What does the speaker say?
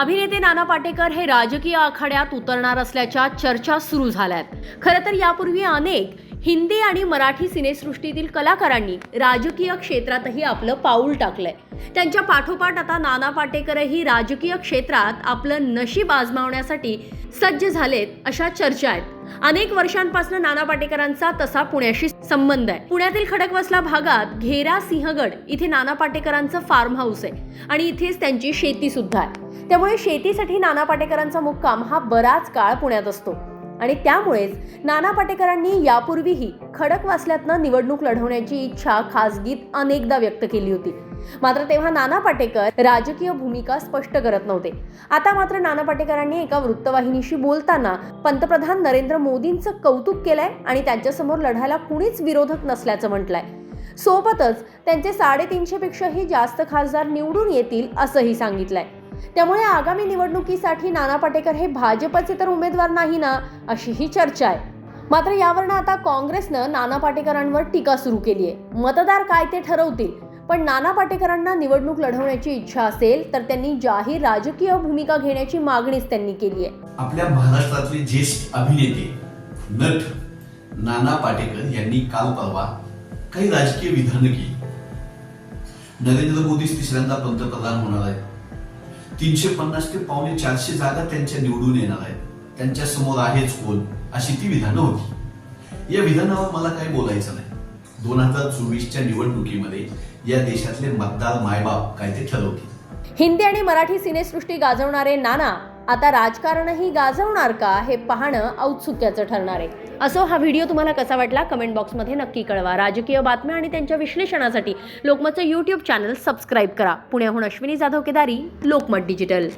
अभिनेते नाना पाटेकर हे राजकीय आखाड्यात उतरणार असल्याच्या चर्चा सुरू झाल्यात. खरं तर यापूर्वी अनेक हिंदी आणि मराठी सिनेसृष्टीतील कलाकारांनी राजकीय क्षेत्रातही आपलं पाऊल टाकलंय. त्यांच्या पाठोपाठ आता नाना पाटेकरही राजकीय क्षेत्रात आपलं नशीब आजमावण्यासाठी सज्ज झालेत अशा चर्चा आहेत. अनेक वर्षांपासून नाना पाटेकरांचा तसा पुण्याशी संबंध आहे. पुण्यातील खडकवासला भागात घेरा सिंहगड इथे नाना पाटेकरांचं फार्म हाऊस आहे आणि इथेच त्यांची शेती सुद्धा आहे. त्यामुळे शेतीसाठी नाना पाटेकरांचा मुक्काम हा बराच काळ पुण्यात असतो. आणि त्यामुळेच नाना पाटेकरांनी यापूर्वीही खडकवासल्यातनं निवडणूक लढवण्याची इच्छा खासगीत अनेकदा व्यक्त केली होती. मात्र तेव्हा नाना पाटेकर राजकीय भूमिका स्पष्ट करत नव्हते. आता मात्र नाना पाटेकरांनी एका वृत्तवाहिनीशी बोलताना पंतप्रधान नरेंद्र मोदींचं कौतुक केलंय आणि त्यांच्यासमोर लढायला कुणीच विरोधक नसल्याचं म्हटलंय. सोबतच त्यांचे साडेतीनशे पेक्षाही जास्त खासदार निवडून येतील असंही सांगितलंय. त्यामुळे आगामी निवडणुकीसाठी नाना पाटेकर हे भाजपचे तर उमेदवार नाही ना अशीही चर्चा आहे. मात्र यावरनं आता काँग्रेसनं नाना पाटेकरांवर टीका सुरू केली आहे. मतदार काय ते ठरवतील? पण नाना पाटेकरांना निवडणूक लढवण्याची इच्छा असेल तर त्यांनी जाहीर राजकीय भूमिका घेण्याची मागणीच त्यांनी केली आहे. आपल्या महाराष्ट्रातले ज्येष्ठ अभिनेते नट नाना पाटेकर यांनी काल परवा काही राजकीय विधानं केली नरेंद्र मोदीच तिसऱ्यांदा पंतप्रधान होणार आहेत. तीनशे पन्नास ते पावणे चारशे जागा त्यांच्या निवडून येणार आहेत. त्यांच्यासमोर आहेच कोण अशी ती विधानं होती. या विधानावर मला काही बोलायचं नाही. दोन हजार चोवीसच्या निवडणुकीमध्ये या देशातले मतदार मायबाप काय ते ठरवतील. हिंदी आणि मराठी सिनेसृष्टी गाजवणारे नाना आता राजकारणही गाजवणार का हे पाहणं औत्सुक्याचं ठरणार आहे. असो हा व्हिडिओ तुम्हाला कसा वाटला कमेंट बॉक्समध्ये नक्की कळवा. राजकीय बातम्या आणि त्यांच्या विश्लेषणासाठी लोकमतचं यूट्यूब चॅनल सबस्क्राईब करा. पुण्याहून अश्विनी जाधव केदारी लोकमत डिजिटल